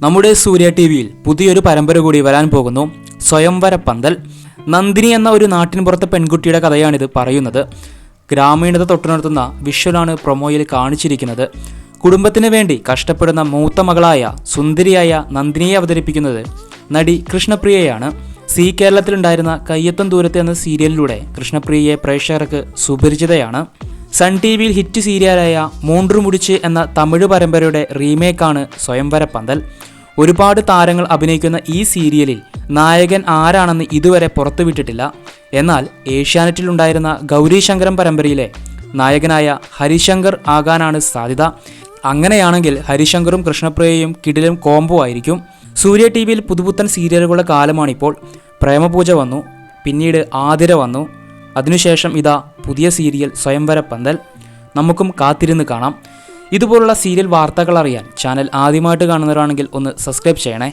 നമ്മുടെ സൂര്യ ടി വിയിൽ പുതിയൊരു പരമ്പര കൂടി വരാൻ പോകുന്നു. സ്വയംവര പന്തൽ. നന്ദിനി എന്ന ഒരു നാട്ടിൻപുറത്തെ പെൺകുട്ടിയുടെ കഥയാണിത് പറയുന്നത്. ഗ്രാമീണത തൊട്ടുണർത്തുന്ന വിഷ്വലാണ് പ്രൊമോയിൽ കാണിച്ചിരിക്കുന്നത്. കുടുംബത്തിന് വേണ്ടി കഷ്ടപ്പെടുന്ന മൂത്ത മകളായ സുന്ദരിയായ നന്ദിനിയെ അവതരിപ്പിക്കുന്നത് നടി കൃഷ്ണപ്രിയയാണ്. സി കേരളത്തിലുണ്ടായിരുന്ന കയ്യെത്തം ദൂരത്ത് എന്ന സീരിയലിലൂടെ കൃഷ്ണപ്രിയയെ പ്രേക്ഷകർക്ക് സുപരിചിതയാണ്. സൺ ടി വിയിൽ ഹിറ്റ് സീരിയലായ മൂണ്ടു മുടിച്ച് എന്ന തമിഴ് പരമ്പരയുടെ റീമേക്കാണ് സ്വയംവര പന്തൽ. ഒരുപാട് താരങ്ങൾ അഭിനയിക്കുന്ന ഈ സീരിയലിൽ നായകൻ ആരാണെന്ന് ഇതുവരെ പുറത്തുവിട്ടിട്ടില്ല. എന്നാൽ ഏഷ്യാനെറ്റിലുണ്ടായിരുന്ന ഗൗരി ശങ്കരം പരമ്പരയിലെ നായകനായ ഹരിശങ്കർ ആകാനാണ് സാധ്യത. അങ്ങനെയാണെങ്കിൽ ഹരിശങ്കറും കൃഷ്ണപ്രിയയും കിടിലും കോംബോ ആയിരിക്കും. സൂര്യ ടി വിയിൽ പുതുപുത്തൻ സീരിയലുകളുടെ കാലമാണിപ്പോൾ. പ്രേമപൂജ വന്നു. പിന്നീട് ആതിര വന്നു. അതിനുശേഷം ഇതാ പുതിയ സീരിയൽ സ്വയംവര പന്തൽ. നമുക്കും കാത്തിരുന്ന് കാണാം. ഇതുപോലുള്ള സീരിയൽ വാർത്തകൾ അറിയാൻ ചാനൽ ആദ്യമായിട്ട് കാണുന്നവരാണെങ്കിൽ ഒന്ന് സബ്സ്ക്രൈബ് ചെയ്യണേ.